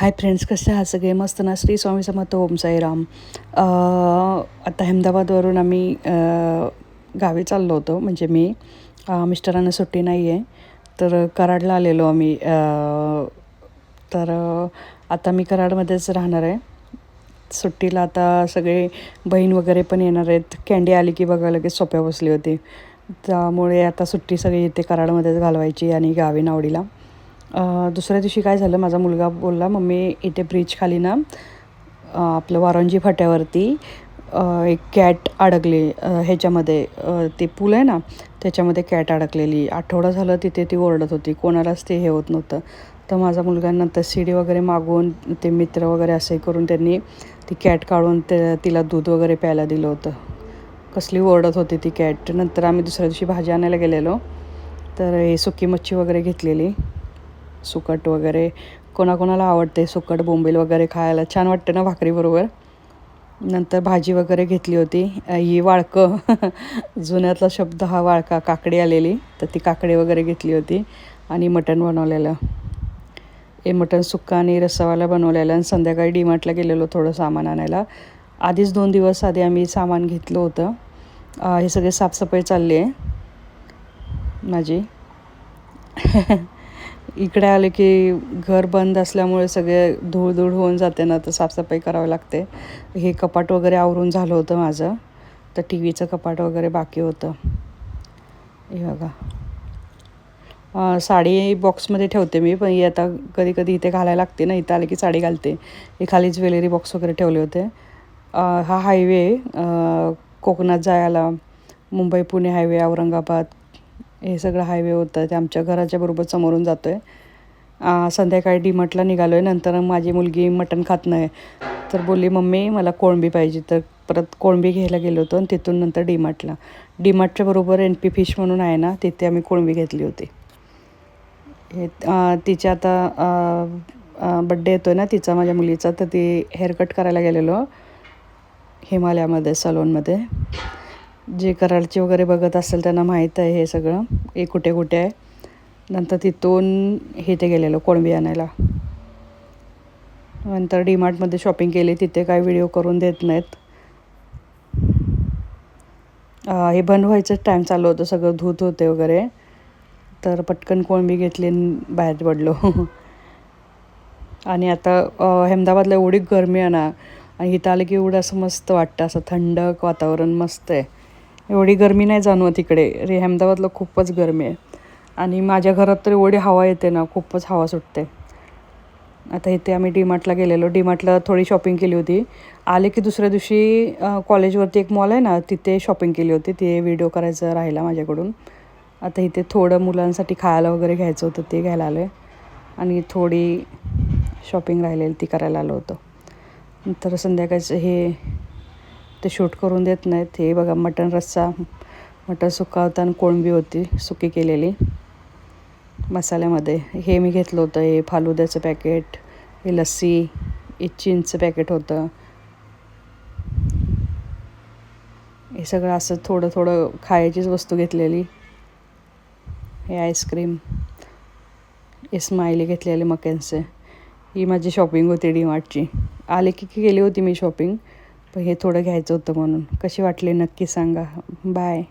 Hi friends कसे आहात सगळे? मस्त ना? श्री स्वामी समर्थ. ओम साईराम. आता अहमदाबादवरून आम्ही गावी चाललो होतो. म्हणजे मी मिस्टरांना सुट्टी नाही आहे तर कराडला आलेलो आम्ही. तर आता मी कराडमध्येच राहणार आहे. सुट्टीला आता सगळे बहीण वगैरे पण येणार आहेत. कॅन्डी आली की बघा लगेच सोप्या बसली होती. त्यामुळे आता सुट्टी सगळी इथे कराडमध्येच घालवायची आणि गावी नावडीला. दुसऱ्या दिवशी काय झालं माझा मुलगा बोलला मम्मी इथे ब्रिज खाली ना आपलं वारंजी फाट्यावरती एक कॅट अडकली ह्याच्यामध्ये ते पूल आहे ना त्याच्यामध्ये कॅट अडकलेली. आठवडा झालं तिथे ती ओरडत होती. कोणालाच ते हे होत नव्हतं. तर माझा मुलगा नंतर शिडी वगैरे मागवून ते मित्र वगैरे असे करून त्यांनी ती कॅट काढून ते तिला दूध वगैरे प्यायला दिलं होतं. कसली ओरडत होती ती कॅट नंतर आम्ही दुसऱ्या दिवशी भाजी आणायला गेलेलो. तर हे सुकी मच्छी वगैरे घेतलेली. सुकट वगैरे कोणाकोणाला आवडते सुकट बोंबील वगैरे खायला? छान वाटतं ना भाकरीबरोबर? नंतर भाजी वगैरे घेतली होती. ही वाळकं. जुन्यातला शब्द हा वाळका काकडी आलेली. तर ती काकडी वगैरे घेतली होती. आणि मटण बनवलेलं. हे मटण सुक्का आणि रसावाला बनवलेलं. आणि संध्याकाळी डीमार्टला गेलेलो थोडं सामान आणायला. आधीच दोन दिवस आधी आम्ही सामान घेतलं होतं. हे सगळे साफसफाई चालली आहे. माझी. इकडे आले की घर बंद असल्यामुळे सगळे धूळ धूळ होऊन जाते ना तर साफसफाई करावी लागते. हे कपाट वगैरे आवरून झालं होतं माझं तर टी व्हीचं कपाट वगैरे बाकी होतं. हे बघा. साडी बॉक्समध्ये ठेवते मी पण ही आता कधी कधी इथे घालायला लागते ना इथं आले की साडी घालते. हे खाली ज्वेलरी बॉक्स वगैरे ठेवले होते. हा हायवे कोकणात जायला मुंबई पुणे हायवे औरंगाबाद हे सगळं हायवे होतं ते आमच्या घराच्या बरोबर समोरून जातो आहे संध्याकाळी डीमार्टला निघालो आहे नंतर माझी मुलगी मटण खात नाही तर बोलली मम्मी मला कोळंबी पाहिजे. तर परत कोळंबी घ्यायला गेलो होतो आणि तिथून नंतर डीमार्टला. डीमार्टच्या बरोबर एन पी फिश म्हणून आहे ना तिथे आम्ही कोळंबी घेतली होती. हे तिच्या आता बड्डे येतो आहे ना तिचा माझ्या मुलीचा तर ती हेअरकट करायला गेलेलो हिमालयामध्ये सलोनमध्ये जे कराडचे वगैरे बघत असेल त्यांना माहीत आहे हे सगळं. हे कुठे कुठे आहे. नंतर तिथून हे ते गेलेलो कोळंबी आणायला. नंतर डीमार्टमध्ये शॉपिंग केली तिथे काय व्हिडिओ करून देत नाहीत. हे बंद व्हायचं टाईम चालू होतं सगळं धूत होते वगैरे. तर पटकन कोळंबी घेतली आणि बाहेर पडलो. आणि आता अहमदाबादला एवढी गरमी आहे ना आणि इथं आलं की एवढं असं मस्त वाटतं असं थंडक वातावरण मस्त आहे. एवढी गरमी नाही जाणवत इकडे. रे अहमदाबादला खूपच गरमी आहे. आणि माझ्या घरात तर एवढी हवा येते ना खूपच हवा सुटते. आता इथे आम्ही डीमार्टला गेलेलो. डीमार्टला थोडी शॉपिंग केली होती. आले की दुसऱ्या दिवशी कॉलेजवरती एक मॉल आहे ना तिथे शॉपिंग केली होती. ते व्हिडिओ करायचं राहिला माझ्याकडून. आता इथे थोडं मुलांसाठी खायला वगैरे घ्यायचं होतं ते घ्यायला आलं आहे आणि थोडी शॉपिंग राहिलेली ती करायला आलो होतो. नंतर संध्याकाळचं हे ते शूट करून देत नाहीत. हे बघा मटण रस्सा मटण सुका होता आणि कोळंबी होती सुकी केलेली. मसाल्यामध्ये. हे मी घेतलं होतं हे फालुद्याचं पॅकेट हे लस्सी हे चीनचं पॅकेट होतं. हे सगळं असं थोडं थोडं खायचीच वस्तू घेतलेली. हे आईस्क्रीम हे स्माइली घेतलेले मक्यांचे. ही माझी शॉपिंग होती डीमार्टची आले की की गेली होती मी शॉपिंग. पण हे थोडं घ्यायचं होतं म्हणून. कशी वाटली नक्की सांगा. बाय